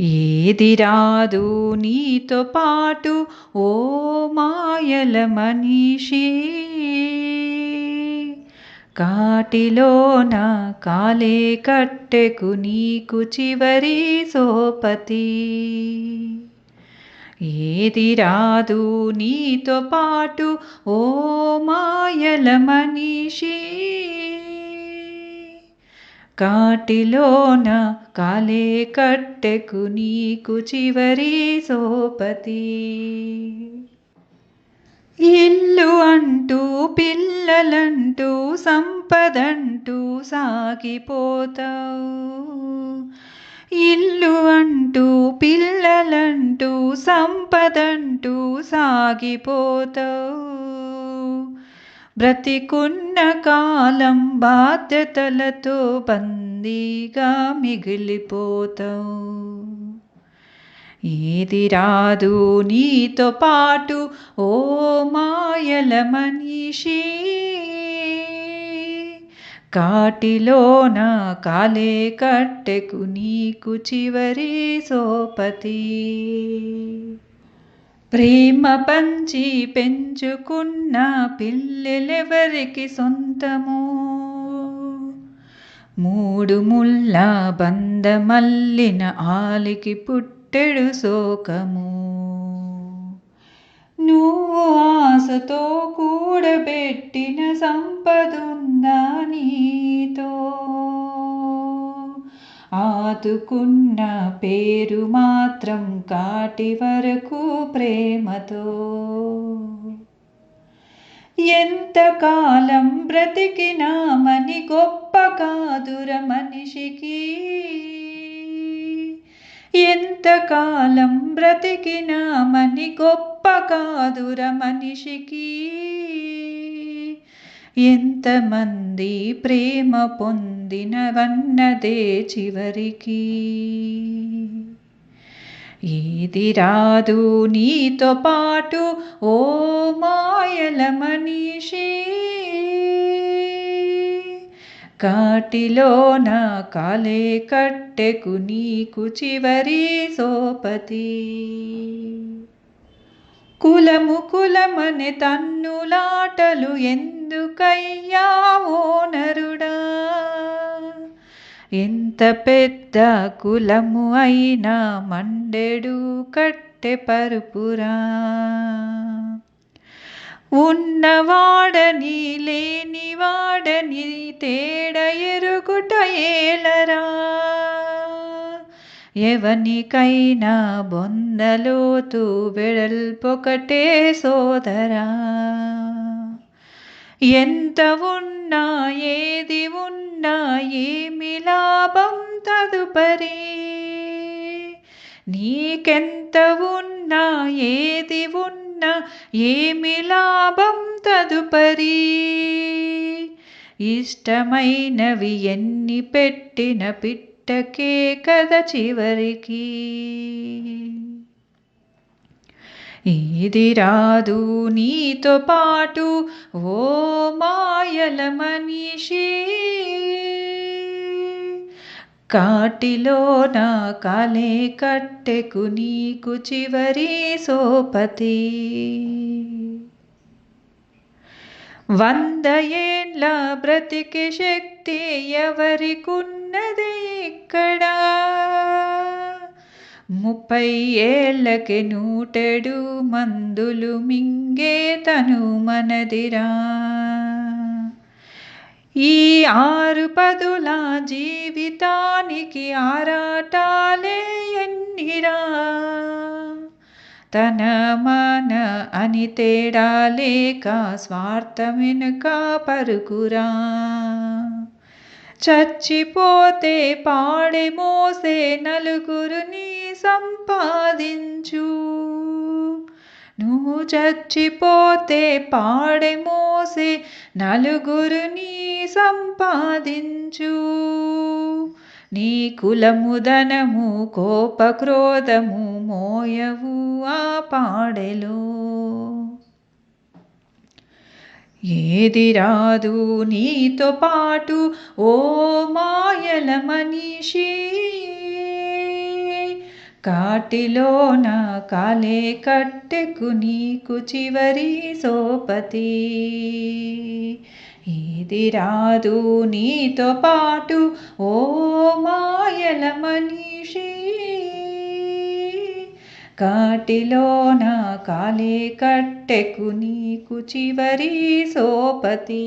ఏది రాదు నీతో పాటు ఓ మాయల మనిషి. కాటిలోన కాలే కట్టెకు నీకు చివరి సోపతి. ఏది రాదు నీతో పాటు ఓ మాయల మనిషి. కాటిలోన కాలే కట్టెకు నీకు చివరి సోపతి. ఇల్లు అంటూ పిల్లలంటూ సంపదంటూ సాగిపోతావు. ఇల్లు అంటూ పిల్లలంటూ సంపదంటూ సాగిపోతావు. బ్రతికున్న కాలం బాధ్యతలతో బందీగా మిగిలిపోతావు. ఏది రాదు నీతో పాటు ఓ మాయల మనిషి. కాటిలోన కాలే కట్టెకు నీకు చివరి సోపతి. ప్రేమ పంచి పెంచుకున్న పిల్లెలెవరికి సొంతము? మూడు ముళ్ళ బంధమల్లిన ఆలికి పుట్టెడు శోకము? నువ్వు ఆశతో కూడబెట్టిన సంపదుందా నీతో? ఆదుకున్న పేరు మాత్రం కాటి వరకు ప్రేమతో. ఎంతకాలం బ్రతికినామని గొప్ప కాదుర మనిషికి. ఎంతకాలం బ్రతికినామని గొప్ప కాదుర మనిషికి. ఎంతమంది ప్రేమ పొందినవన్నదే చివరికి. ఏది రాదు నీతో పాటు ఓ మాయల మనిషి. కాటిలోన కాలే కట్టెకు నీకు చివరి సోపతి. కులము కులమని తన్నులాటలు ఎందుకయ్యా ఓనరుడా ఎంత పెద్ద కులము అయినా మండెడు కట్టె పరుపురా? ఉన్నవాడని లేనివాడని తేడ ఎరుగుట ఏలరా? ఎవనికైనా బొందలోతు వెడల్పొకటే సోదరా. ఎంత ఉన్నా ఏది ఉన్నా ఏమి లాభం తదుపరి. నీకెంత ఉన్నా ఏది ఉన్నా ఏమి లాభం తదుపరి. ఇష్టమైనవి ఎన్ని పెట్టిన పిట్టకే కథ చివరికి. ఏది రాదు నీతో పాటు ఓ మాయల మనిషి. నా కాలే కట్టెకు నీకు చివరి సోపతి. వంద ఏండ్ల బ్రతికి శక్తి ఎవరికున్నది? ఇక్కడ ముప్పై ఏళ్ళకి నూటెడు మందులు మింగే తను మనదిరా. ఈ ఆరు పదుల జీవితానికి ఆరాటాలే ఎన్నిరా? తన మన అని తేడా లేక స్వార్థమెనుక పరుగురా చచ్చిపోతే పాడి మోసే నలుగురుని సంపాదించు. నువ్వు చచ్చిపోతే పాడె మోసే నలుగురుని సంపాదించు. నీ కులము ధనము కోప క్రోధము మోయవు ఆ పాడెలో. ఏది రాదు నీతో పాటు ఓ మాయల మనిషి. కాటిలోన కాలే కట్టెకు నీకు చివరి సోపతి. ఏది రాదు నీతో పాటు ఓ మాయల మనిషి. కాటిలోన కాలే కట్టెకు నీకు చివరి సోపతి.